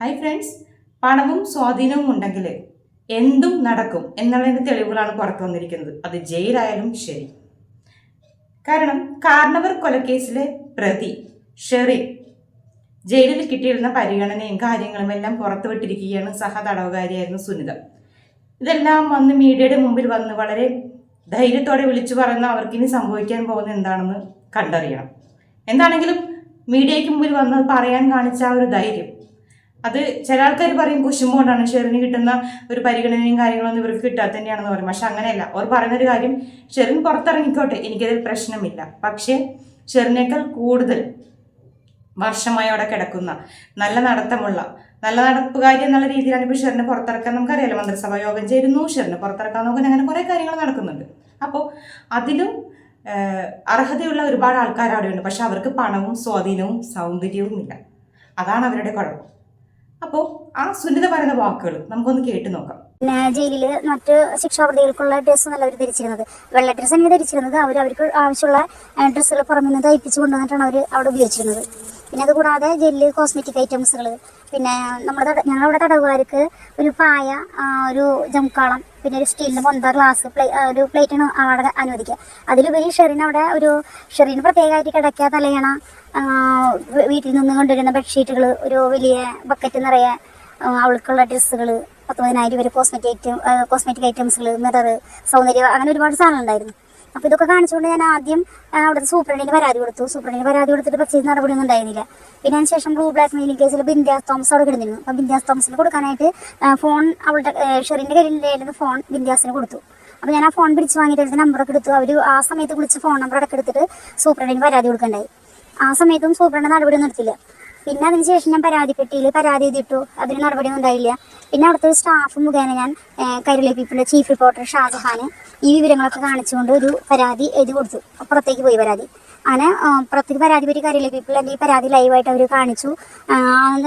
Hi friends പണവും സ്വാധീനവും ഉണ്ടെങ്കിൽ എന്തും നടക്കും എന്നുള്ളതിന്റെ തെളിവുകളാണ് പുറത്തു വന്നിരിക്കുന്നത്. അത് ജയിലായാലും ശരി. കാരണം കാർണവർ കൊലക്കേസിലെ പ്രതി ഷെറിൻ ജയിലിൽ കിട്ടിയിരുന്ന പരിഗണനയും കാര്യങ്ങളും എല്ലാം പുറത്തുവിട്ടിരിക്കുകയാണ് സഹ തടവുകാരിയായിരുന്നു സുനിത. ഇതെല്ലാം വന്ന് മീഡിയയുടെ മുമ്പിൽ വന്ന് വളരെ ധൈര്യത്തോടെ വിളിച്ചു പറയുന്ന അവർക്കിനി സംഭവിക്കാൻ പോകുന്നത് എന്താണെന്ന് കണ്ടറിയണം. എന്താണെങ്കിലും മീഡിയയ്ക്ക് മുമ്പിൽ വന്ന് പറയാൻ കാണിച്ച ആ ഒരു ധൈര്യം അത് ചില ആൾക്കാർ പറയും കുശുമ്പ് കൊണ്ടാണ് ഷെറിന് കിട്ടുന്ന ഒരു പരിഗണനയും കാര്യങ്ങളൊന്നും ഇവർക്ക് കിട്ടാത്ത തന്നെയാണെന്ന് പറയും. പക്ഷെ അങ്ങനെയല്ല. അവർ പറയുന്നൊരു കാര്യം ഷെറിൻ പുറത്തിറങ്ങിക്കോട്ടെ എനിക്കതിൽ പ്രശ്നമില്ല. പക്ഷേ ഷെറിനേക്കാൾ കൂടുതൽ വർഷമായി അവിടെ കിടക്കുന്ന നല്ല നടത്തമുള്ള നല്ല നടപ്പുകാരി എന്നുള്ള രീതിയിലാണ് ഇപ്പോൾ ഷെറിനെ പുറത്തിറക്കാൻ നമുക്കറിയാലോ. മന്ത്രിസഭാ യോഗം ചേരുന്നു ഷെറിനെ പുറത്തിറക്കാൻ നോക്കുന്ന അങ്ങനെ കുറേ കാര്യങ്ങൾ നടക്കുന്നുണ്ട്. അപ്പോൾ അതിലും അർഹതയുള്ള ഒരുപാട് ആൾക്കാർ അവിടെയുണ്ട്. പക്ഷെ അവർക്ക് പണവും സ്വാധീനവും സൗന്ദര്യവും ഇല്ല അതാണ് അവരുടെ കുഴപ്പം. അപ്പോൾ ആ സുനിത പറയുന്ന വാക്കുകൾ നമുക്കൊന്ന് കേട്ടു നോക്കാം. ജയിലിൽ മറ്റ് ശിക്ഷാപ്രതികൾക്കുള്ള ഡ്രസ്സ് അല്ല അവർ ധരിച്ചിരുന്നത്. വെള്ള ഡ്രസ്സ് തന്നെ ധരിച്ചിരുന്നത്. അവർ അവർക്ക് ആവശ്യമുള്ള ഡ്രസ്സുകൾ പുറമെ നിന്ന് തയ്പ്പിച്ച് കൊണ്ടുവന്നിട്ടാണ് അവർ അവിടെ ഉപയോഗിച്ചിരുന്നത്. പിന്നെ അതുകൂടാതെ ജെല്ല് കോസ്മെറ്റിക് ഐറ്റംസുകൾ പിന്നെ നമ്മുടെ ഞങ്ങളുടെ തടവുകാർക്ക് ഒരു പായ ഒരു ജംകാളം പിന്നെ ഒരു സ്റ്റീലിന്റെ പൊന്ത ഗ്ലാസ് പ്ലേ ഒരു പ്ലേറ്റാണ് അവിടെ അനുവദിക്കുക. അതിലുപരി ഷെറിന് അവിടെ ഒരു ഷെറിന് പ്രത്യേകമായിട്ട് കിടക്കുക തലയണ വീട്ടിൽ നിന്ന് കൊണ്ടുവരുന്ന ബെഡ്ഷീറ്റുകൾ ഒരു വലിയ ബക്കറ്റ് നിറയെ അവൾക്കുള്ള ഡ്രസ്സുകൾ പത്ത് പതിനായിരം വരെ കോസ്മെറ്റിക് ഐറ്റം കോസ്മെറ്റിക് ഐറ്റംസുകൾ മിറർ സൗന്ദര്യം അങ്ങനെ ഒരുപാട് സാധനം ഉണ്ടായിരുന്നു. അപ്പോൾ ഇതൊക്കെ കാണിച്ചുകൊണ്ട് ഞാൻ ആദ്യം അവിടുത്തെ സൂപ്രണ്ടിന് പരാതി കൊടുത്തു. സൂപ്രണ്ടിന് പരാതി കൊടുത്തിട്ട് പ്രത്യേകിച്ച് നടപടിയൊന്നും ഉണ്ടായിരുന്നില്ല. പിന്നെ അതിന് ശേഷം ബ്ലൂ ബ്ലാക്ക് മെയിൽ കേസിൽ ബിന്ദാസ് തോമസ് അവിടെ കിടന്നിരുന്നു. അപ്പൊ ബിന്ദാസ് തോമസിന് കൊടുക്കാനായിട്ട് ഫോൺ അവളുടെ ഷെറിന്റെ കയ്യിലുണ്ടായിരുന്ന ഫോൺ ബിന്ദാസിന് കൊടുത്തു. അപ്പോൾ ഞാൻ ആ ഫോൺ പിടിച്ച് വാങ്ങിയിട്ട് നമ്പർ നമ്പറൊക്കെ എടുത്തു. അവർ ആ സമയത്ത് വിളിച്ച് ഫോൺ നമ്പർ അടക്കം എടുത്തിട്ട് സൂപ്രണ്ടിന് പരാതി കൊടുക്കണ്ടായി. ആ സമയത്തും സൂപ്രണ്ട് നടപടിയൊന്നും എടുത്തില്ല. പിന്നെ അതിന് ശേഷം ഞാൻ പരാതി പെട്ടിയിൽ പരാതി എഴുതിയിട്ടു. അതിന് നടപടിയൊന്നും ഉണ്ടായില്ല. പിന്നെ അവിടുത്തെ സ്റ്റാഫ് മുഖേന ഞാൻ കൈരളി പീപ്പിളിന്റെ ചീഫ് റിപ്പോർട്ടർ ഷാജഹാന് ഈ വിവരങ്ങളൊക്കെ കാണിച്ചുകൊണ്ട് ഒരു പരാതി എഴുതി കൊടുത്തു. പുറത്തേക്ക് പോയി പരാതി. അങ്ങനെ പുറത്തേക്ക് പരാതി പറ്റി കരുളി പീപ്പിൾ എന്റെ ഈ പരാതി ലൈവായിട്ട് അവർ കാണിച്ചു.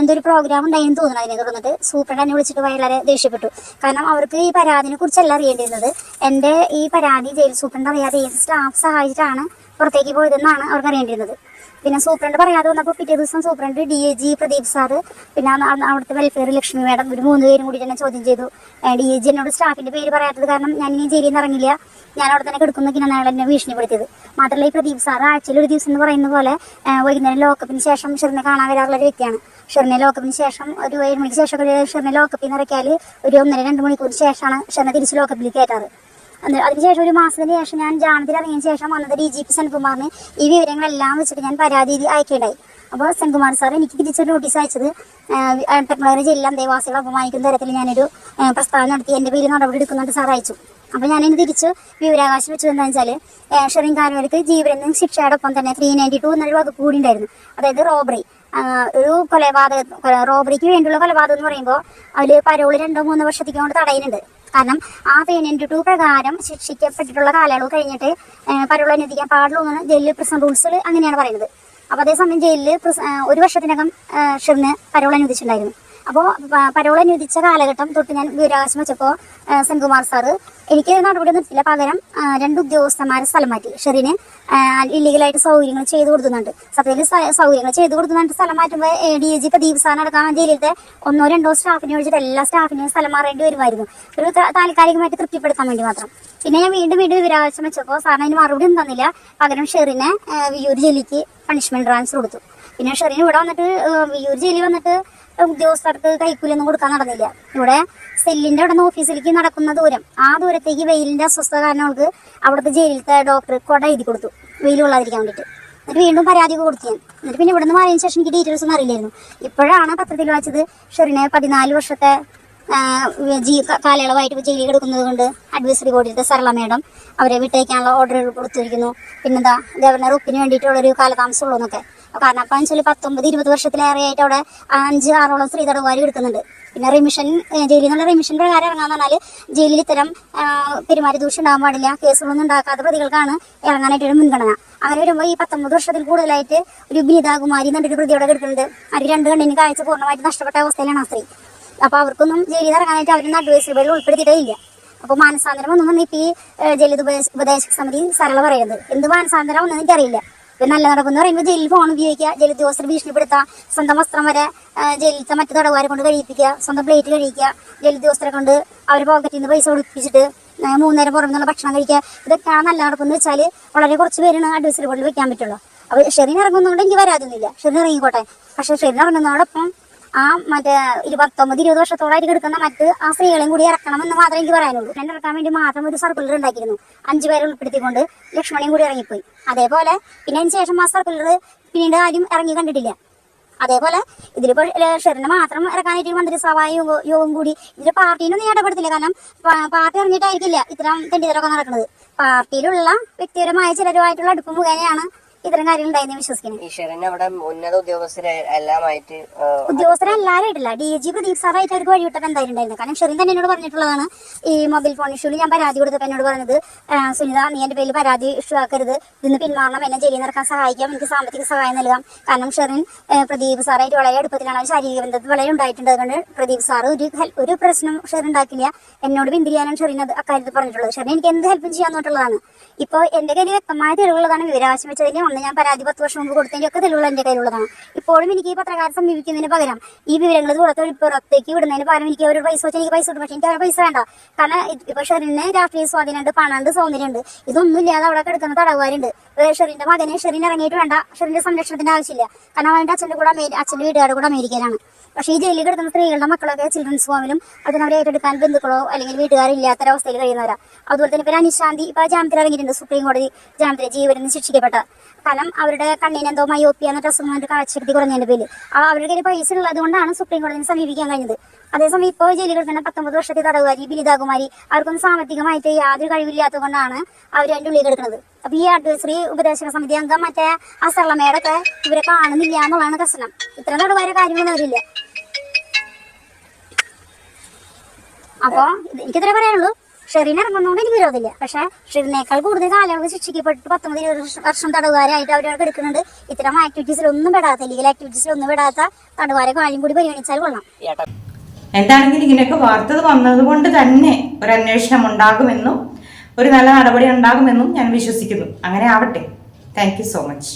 എന്തൊരു പ്രോഗ്രാം ഉണ്ടായെന്ന് തോന്നുന്നു അതിനെ തുടർന്നിട്ട്. സൂപ്രണ്ട് എന്നെ വിളിച്ചിട്ട് വളരെ ദേഷ്യപ്പെട്ടു. കാരണം അവർക്ക് ഈ പരാതിനെ കുറിച്ചല്ല അറിയേണ്ടിയിരുന്നത്. എന്റെ ഈ പരാതി ജയിൽ സൂപ്രണ്ട് അറിയാതെ ഏത് സ്റ്റാഫ് സഹായിച്ചിട്ടാണ് പുറത്തേക്ക് പോയതെന്നാണ് അവർക്ക് അറിയേണ്ടിയിരുന്നത്. പിന്നെ സൂപ്രണ്ട് പറയാതെ വന്നപ്പോൾ പിറ്റേ ദിവസം superintendent D A G Pradeep sir പിന്നെ അവിടുത്തെ വെൽഫെയർ ലക്ഷ്മി മാഡം ഒരു മൂന്ന് പേരും കൂടി തന്നെ ചോദ്യം ചെയ്തു. ഡി എ ജി എന്നോട് സ്റ്റാഫിന്റെ പേര് പറയാത്തത് കാരണം ഞാൻ ഇനി ജയിലിൽ നിന്ന് ഇറങ്ങില്ല. ഞാൻ അവിടെ തന്നെ കിടക്കുന്നൊക്കെയാണ് അയാൾ എന്നെ ഭീഷണിപ്പെടുത്തിയത്. മാത്രമല്ല ഈ പ്രദീപ് സാർ ആഴ്ചയിൽ ഒരു ദിവസം എന്ന് പറയുന്ന പോലെ വൈകുന്നേരം ലോക്കപ്പിന് ശേഷം ഷെറിനെ കാണാൻ വരാറുള്ള വ്യക്തിയാണ്. ഷെറിനെ ലോക്കപ്പിന് ശേഷം ഒരു ഏഴ് മണിക്ക് ശേഷം ഷെറിനെ ലോക്കപ്പിൽ നിന്ന് ഇറക്കിയാൽ ഒരു ഒന്നര രണ്ട് മണിക്കൂർ ശേഷമാണ് ഷെറിനെ തിരിച്ച് ലോക്കപ്പിലേക്ക് കയറ്റാറ്. അതിനുശേഷം ഒരു മാസത്തിന് ശേഷം ഞാൻ ജാമ്യത്തിൽ ഇറങ്ങിയതിന് ശേഷം വന്നത് ഡി ജി പി സെൻകുമാറിന്. ഈ വിവരങ്ങളെല്ലാം വെച്ചിട്ട് ഞാൻ പരാതി അയക്കേണ്ടായി അപ്പോൾ സെൻകുമാർ സാർ എനിക്ക് തിരിച്ചൊരു നോട്ടീസ് അയച്ചത് ടെക്നോളജി ജില്ലാ ദേവാസികളെ അപമാനിക്കുന്ന തരത്തിൽ ഞാനൊരു പ്രസ്താവന നടത്തി എന്റെ പേര് നടപടി എടുക്കുന്നുണ്ട് സാർ അയച്ചു. അപ്പോൾ ഞാനതിന് തിരിച്ച് വിവരാകാശം വെച്ചത് എന്താണെന്ന് വെച്ചാൽ ഷെറിൻ കാരണവർക്ക് ജീവനും ശിക്ഷയോടൊപ്പം തന്നെ ത്രീ നയന്റി ടു എന്നൊരു വകുപ്പ് കൂടി ഉണ്ടായിരുന്നു. അതായത് റോബറി ഒരു കൊലപാതക റോബറിക്ക് വേണ്ടിയുള്ള കൊലപാതകം എന്ന് പറയുമ്പോൾ അതിൽ പരോൾ രണ്ടോ മൂന്നോ വർഷത്തേക്ക് കൊണ്ട് തടയുന്നുണ്ട്. കാരണം ആ ത്രീ നയന്റി ടു പ്രകാരം ശിക്ഷിക്കപ്പെട്ടിട്ടുള്ള കാലയളവ് കഴിഞ്ഞിട്ട് പരോൾ അനുവദിക്കാൻ പാടുള്ളൂ എന്നാണ് ജയിലിൽ പ്രസന്റ് റൂൾസിൽ അങ്ങനെയാണ് പറയുന്നത്. അപ്പോൾ അതേസമയം ജയിലിൽ ഒരു വർഷത്തിനകം ഷെറിന് പരോൾ അനുവദിച്ചിട്ടുണ്ടായിരുന്നു. അപ്പോൾ പരോൾ അനുവദിച്ച കാലഘട്ടം തൊട്ട് ഞാൻ വിവരാവകാശം വെച്ചപ്പോൾ സെൻകുമാർ സാറ് എനിക്ക് നടപടി നിർത്തില്ല പകരം രണ്ട് ഉദ്യോഗസ്ഥന്മാരെ സ്ഥലം മാറ്റി. ഷെറിന് ഇല്ലീഗലായിട്ട് സൗകര്യങ്ങൾ ചെയ്തു കൊടുക്കുന്നുണ്ട്. സത്യത്തിൽ സൗകര്യങ്ങൾ ചെയ്തു കൊടുക്കുന്നുണ്ട്. സ്ഥലം മാറ്റുമ്പോൾ ഡി ജി പ്രദീപ് അടക്കാൻ ജയിലിലത്തെ ഒന്നോ രണ്ടോ സ്റ്റാഫിനെ ഒഴിച്ചിട്ട് എല്ലാ സ്റ്റാഫിനെയും സ്ഥലം മാറേണ്ടി വരുമായിരുന്നു. ഒരു താൽക്കാലികമായിട്ട് തൃപ്തിപ്പെടുത്താൻ വേണ്ടി മാത്രം. പിന്നെ ഞാൻ വീണ്ടും വീണ്ടും വിവരാവകാശം വെച്ചപ്പോൾ സാറിന് അതിന് മറുപടി ഒന്നും തന്നില്ല. പകരം ഷെറിനെ വിയൂർ ജില്ലയ്ക്ക് പണിഷ്മെന്റ് ട്രാൻസ്ഫർ കൊടുത്തു. പിന്നെ ഷെറിന് ഇവിടെ വന്നിട്ട് വിയൂർ ജയിലിൽ വന്നിട്ട് ഉദ്യോഗസ്ഥർക്ക് കൈക്കൂലിയൊന്നും കൊടുക്കാൻ നടന്നില്ല. ഇവിടെ സെല്ലിന്റെ അവിടെ നിന്ന് ഓഫീസിലേക്ക് നടക്കുന്ന ദൂരം ആ ദൂരത്തേക്ക് വെയിലിന്റെ അസ്വസ്ഥത കാരണം അവൾക്ക് അവിടുത്തെ ജയിലിലത്തെ ഡോക്ടർ കൊട എഴുതി കൊടുത്തു വെയിൽ കൊള്ളാതിരിക്കാൻ വേണ്ടിയിട്ട്. എന്നിട്ട് വീണ്ടും പരാതി കൊടുത്തു ഞാൻ. എന്നിട്ട് പിന്നെ ഇവിടെ നിന്ന് മാറിയതിന് ശേഷം എനിക്ക് ഡീറ്റെയിൽസ് ഒന്നും അറിയില്ലായിരുന്നു. ഇപ്പോഴാണ് പത്രത്തിൽ വായിച്ചത് ഷെറിനെ പതിനാല് വർഷത്തെ ജീ കാലയളവായിട്ട് ജയിലിൽ കിടക്കുന്നത് കൊണ്ട് അഡ്വൈസറി ബോർഡിലത്തെ സരള മേഡം അവരെ വിട്ടേക്കാനുള്ള ഓർഡർ കൊടുത്തിരിക്കുന്നു. പിന്നെന്താ ഗവർണർ ഉപ്പിന് വേണ്ടിയിട്ടുള്ളൊരു കാലതാമസമുള്ളൂ എന്നൊക്കെ. കാരണം അപ്പം വെച്ചാൽ പത്തൊമ്പത് ഇരുപത് വർഷത്തിലേറെയായിട്ട് അവിടെ അഞ്ച് ആറോളം സ്ത്രീ തടവുകാർ എടുക്കുന്നുണ്ട്. പിന്നെ റിമിഷൻ ജയിലിൽ നിന്നുള്ള റിമിഷൻ പ്രകാരം ഇറങ്ങാന്ന് പറഞ്ഞാൽ ജയിലിൽ ഇത്തരം ആഹ് പെരുമാറ്റ ദൂഷ്യം ഉണ്ടാകാൻ പാടില്ല കേസുകളൊന്നും ഉണ്ടാക്കാത്ത പ്രതികൾക്കാണ് ഇറങ്ങാനായിട്ടൊരു മുൻഗണന. അങ്ങനെ വരുമ്പോൾ ഈ പത്തൊമ്പത് വർഷത്തിൽ കൂടുതലായിട്ട് ഒരു ബീതാകുമാരി എന്നൊരു പ്രതിയോടെ കിടക്കുന്നുണ്ട്. അവർ രണ്ട് കണ്ണിന് കാഴ്ച പൂർണമായിട്ട് നഷ്ടപ്പെട്ട അവസ്ഥയിലാണ് ആ സ്ത്രീ. അപ്പോൾ അവർക്കൊന്നും ജയിലിൽ ഇറങ്ങാനായിട്ട് അവരൊന്നും അഡ്വൈസ് ബോർഡിൽ ഉൾപ്പെടുത്തിയിട്ടേ ഇല്ല അപ്പോൾ മാനസാന്തരം ഒന്നും ഇപ്പം ഈ ഉപദേശ ഉപദേശക സമിതി സരള പറയുന്നത്. എന്ത് മാനസാന്തരം ഒന്നും എനിക്കറിയില്ല. നല്ല നടക്കുന്നു. പറയുമ്പോൾ ജയിലിൽ ഫോൺ ഉപയോഗിക്കുക ജയിൽ ഉദ്യോഗസ്ഥർ ഭീഷണിപ്പെടുത്തുക സ്വന്തം വസ്ത്രം വരെ ജയിലിലത്തെ മറ്റു തടവുകാരെ കൊണ്ട് കഴിയിപ്പിക്കുക സ്വന്തം പ്ലേറ്റ് കഴിക്കുക ജയിൽ ഉദ്യോഗസ്ഥരെ കൊണ്ട് അവർ പോക്കറ്റിൽ നിന്ന് പൈസ ഒളിപ്പിച്ചിട്ട് മൂന്നേരം പുറമെ നിന്നുള്ള ഭക്ഷണം കഴിക്കുക. ഇതൊക്കെയാണ് നല്ല നടക്കുന്നു വെച്ചാൽ വളരെ കുറച്ച് പേരാണ് അഡ്വൈസറി ബോർഡിൽ വെക്കാൻ പറ്റുള്ളൂ. അപ്പൊ ഷെറിൻ ഇറങ്ങുന്നതുകൊണ്ട് എനിക്ക് വരാതൊന്നുമില്ല. ഷെറിൻ ഇറങ്ങിക്കോട്ടെ. പക്ഷെ ഷെറിൻ ഇറങ്ങുന്നതോടൊപ്പം ആ മറ്റേ ഇരു പത്തൊമ്പത് ഇരുപത് വർഷത്തോളായിട്ട് കിടക്കുന്ന മറ്റ് ആ സ്ത്രീകളെയും കൂടി ഇറക്കണമെന്ന് മാത്രമേ എനിക്ക് പറയാനുള്ളൂ. എന്നെ ഇറക്കാൻ വേണ്ടി മാത്രം ഒരു സർക്കുലർ ഉണ്ടാക്കിയിരുന്നു. അഞ്ചു പേരെ ഉൾപ്പെടുത്തിക്കൊണ്ട് ലക്ഷ്മണിയും കൂടി ഇറങ്ങിപ്പോയി. അതേപോലെ പിന്നെ അതിന് ശേഷം ആ സർക്കുലർ പിന്നീട് ആരും ഇറങ്ങി കണ്ടിട്ടില്ല. അതേപോലെ ഇതിലിപ്പോ ഷെറിനെ മാത്രം ഇറക്കാനായിട്ട് മന്ത്രിസഭാ യോഗ കൂടി ഇതിൽ പാർട്ടീനൊന്നും ഇടപെടുത്തില്ല. കാരണം പാർട്ടി ഇറങ്ങിയിട്ടായിരിക്കില്ല ഇത്തരം തെണ്ടിതരൊക്കെ നടക്കുന്നത്. പാർട്ടിയിലുള്ള വ്യക്തിപരമായ ചിലരുമായിട്ടുള്ള അടുപ്പ് മുഖേനയാണ് ഇത്തരം കാര്യങ്ങൾ ഉണ്ടായെന്ന് വിശ്വസിക്കുന്നത് ഈശ്വരൻ അവിടെ ഉന്നത ഉദ്യോഗസ്ഥരെ എല്ലാമായിട്ട് ആ, ഉദ്യോഗസ്ഥരെല്ലാരും ആയിട്ടില്ല. ഡി ജി പ്രദീപ് സാറായിട്ട് അവർക്ക് വഴിവിട്ടപ്പോൾ എന്തായാലും ഉണ്ടായിരുന്നു. കാരണം ഷെറിൻ തന്നെ എന്നോട് പറഞ്ഞിട്ടുള്ളതാണ് ഈ മൊബൈൽ ഫോൺ ഇഷ്യൂവിൽ ഞാൻ പരാതി കൊടുത്തപ്പോൾ എന്നോട് പറഞ്ഞത് "ആ, സുനിത നീ എന്റെ പേരിൽ പരാതി ഇഷ്യൂ ആക്കരുത്. ഇന്ന് പിന്മാറണം എന്നെ ജയിലിൽ നിറക്കാൻ സഹായിക്കാം. എനിക്ക് സാമ്പത്തിക സഹായം നൽകാം. കാരണം ഷെറിൻ പ്രദീപ് സാറായിട്ട് വളരെ അടുപ്പത്തിലാണ് അവർ ശാരീരിക ബന്ധത്തിൽ വളരെ ഉണ്ടായിട്ടുണ്ട്. അതുകൊണ്ട് പ്രദീപ് സാർ ഒരു ഒരു പ്രശ്നം ഷെറിൻ ഉണ്ടാക്കില്ല. എന്നോട് പിന്തിരിയാനാണ് ഷെറിൻ അത് അക്കാര്യത്തിൽ പറഞ്ഞിട്ടുള്ളത്. ഷെറിൻ എനിക്ക് എന്ത് ഹെൽപ്പും ചെയ്യാൻ പറഞ്ഞിട്ടുള്ളതാണ് ഇപ്പോൾ എന്റെ കയ്യിൽ വ്യക്തമായ തെളിവുള്ളതാണ് വിവരാവശ്യം വെച്ചതിന് ഒന്ന് ഞാൻ പരാതി പത്ത് വർഷം മുമ്പ് കൊടുത്തതിന്റെ ഒക്കെ തെളിവുകൾ എന്റെ കയ്യിലുള്ളതാണ്. ഇപ്പോഴും എനിക്ക് ഈ പത്രക്കാരെ സമീപിക്കുന്നതിന് പകരം ഈ വിവരങ്ങൾ പുറത്ത് പുറത്തേക്ക് വിടുന്നതിന് പകരം എനിക്ക് ഒരു പൈസ വെച്ചാൽ എനിക്ക് പൈസ കിട്ടും പക്ഷേ എനിക്ക് അവരുടെ പൈസ വേണ്ട. കാരണം ഇപ്പൊ ഷെറിന് രാഷ്ട്രീയ സ്വാധീനമുണ്ട് പണമുണ്ട് സൗന്ദര്യമുണ്ട്. ഇതൊന്നും ഇല്ലാതെ അവിടെ കിടക്കുന്ന തടവുകാരുണ്ട്. ഷെറിന്റെ മകനെ ഷെറിൻ ഇറങ്ങിയിട്ട് വേണ്ട. ഷെറിന്റെ സംരക്ഷണത്തിന്റെ ആവശ്യമില്ല. കാരണം അവന്റെ അച്ഛന്റെ കൂടെ അച്ഛന്റെ വീട്ടുകാരുടെ കൂടെ അമേരിക്കയിലാണ്. പക്ഷേ ഈ ജയിലിൽ കിടക്കുന്ന സ്ത്രീകളുടെ മക്കളൊക്കെ ചിൽഡ്രൻസ് ഹോമിലും അതിനവരെ ഏറ്റെടുക്കാൻ ബന്ധുക്കളോ അല്ലെങ്കിൽ വീട്ടുകാരില്ലാത്ത അവസ്ഥയിൽ കഴിയുന്നവരാ. അതുപോലെ തന്നെ ഇപ്പൊ അനിശാന്തി ഇപ്പൊ ജാമ്യത്തിൽ ഇറങ്ങിയിട്ടുണ്ട്. സുപ്രീം കോടതി ജാമ്യത്തിൽ ജീവനെന്ന് ശിക്ഷിക്കപ്പെട്ട. കാരണം അവരുടെ കണ്ണിന് എന്തോ മയോപ്പിയ എന്നിട്ട് അസുഖം കാഴ്ചശക്തി കുറഞ്ഞതിന്റെ പേര് അവരുടെ കയ്യിൽ പൈസ ഉള്ളത് കൊണ്ടാണ് സുപ്രീം കോടതിയെ സമീപിക്കാൻ കഴിഞ്ഞത്. അതേസമയം ഇപ്പോൾ ജയിലിൽ കിടക്കുന്ന പത്തൊമ്പത് വർഷത്തെ തടവുകാരി ബിലിതാകുമാരി അവർക്കൊന്നും സാമ്പത്തികമായിട്ട് യാതൊരു കഴിവില്ലാത്തത് കൊണ്ടാണ് അവർ അതിന്റെ ഉള്ളിൽ കിടക്കുന്നത് അപ്പൊ ഈ അഡ്വൈസറി ഉപദേശക സമിതി അംഗം മറ്റേ ആ സർളമേടൊക്കെ ഇവരെ കാണുന്നില്ല എന്നുള്ളതാണ് പ്രശ്നം. ഇത്ര തടവുകാരെ കാര്യങ്ങളൊന്നും അവരില്ല. അപ്പോ എനിക്കിത്രേ പറയാനുള്ളൂ. ഷെറിന് ഇറങ്ങുന്നതുകൊണ്ട് എനിക്ക് വിരോധമില്ല. പക്ഷെ ഷെറിനേക്കാൾ കൂടുതൽ കാലയളവ് ശിക്ഷിക്കപ്പെട്ട് പത്തൊമ്പത് ഇരുപത് വർഷം തടവുകാരായിട്ട് അവരവിടെ എടുക്കുന്നുണ്ട്. ഇത്തരം ആക്ടിവിറ്റീസിലൊന്നും പെടാത്ത ലീഗൽ ആക്ടിവിറ്റീസിലൊന്നും പെടാത്ത തടവുകാരെ കാര്യം കൂടി പരിഗണിച്ചാൽ കൊള്ളാം. എന്താണെങ്കിലും ഇങ്ങനെയൊക്കെ വാർത്തകൾ വന്നതുകൊണ്ട് തന്നെ ഒരു അന്വേഷണം ഉണ്ടാകുമെന്നും ഒരു നല്ല നടപടി ഉണ്ടാകുമെന്നും ഞാൻ വിശ്വസിക്കുന്നു. അങ്ങനെ ആവട്ടെ. Thank so much